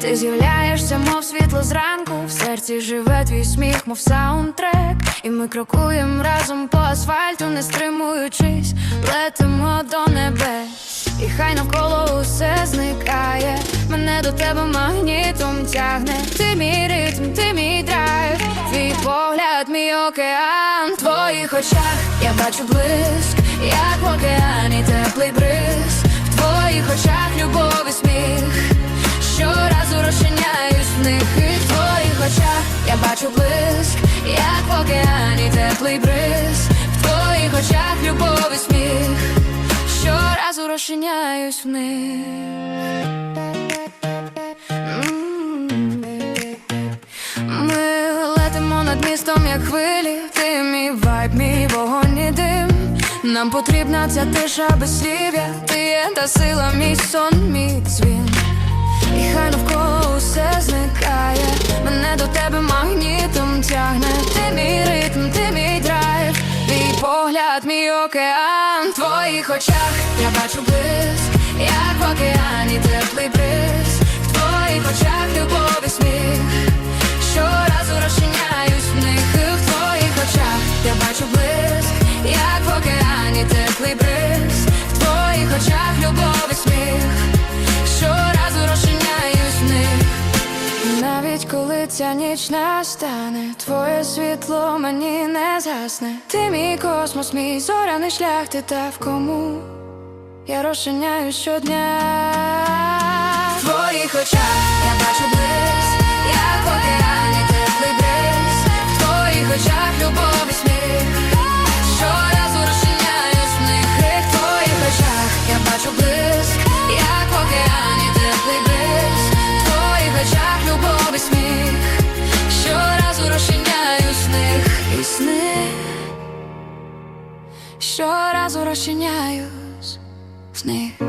Ти з'являєшся, мов світло зранку, в серці живе твій сміх, мов саундтрек. І ми крокуємо разом по асфальту, не стримуючись, летимо до небес. І хай навколо усе зникає, мене до тебе магнітом тягне. Ти мій ритм, ти мій драйв, твій погляд, мій океан, в твоїх очах я бачу блиск, як в океані теплий бриз, в твоїх очах любов і сміх. Теплий бриз, в твоїх очах любов і сміх, щоразу розчиняюсь в них. Ми летимо над містом, як хвилі, ти мій вайб, мій вогонь і дим. Нам потрібна ця тиша без ти є та сила, мій сон, мій дзвін. І хай навколо усе зникає, мене до тебе магнітом тягне. Погляд, мій океан, в твоїх очах. Я бачу блиск, ця ніч настане, твоє світло мені не згасне. Ти мій космос, мій зоряний шлях, ти та в кому я розчиняю щодня. В твоїх очах я бачу Щоразу розчиняюсь в них.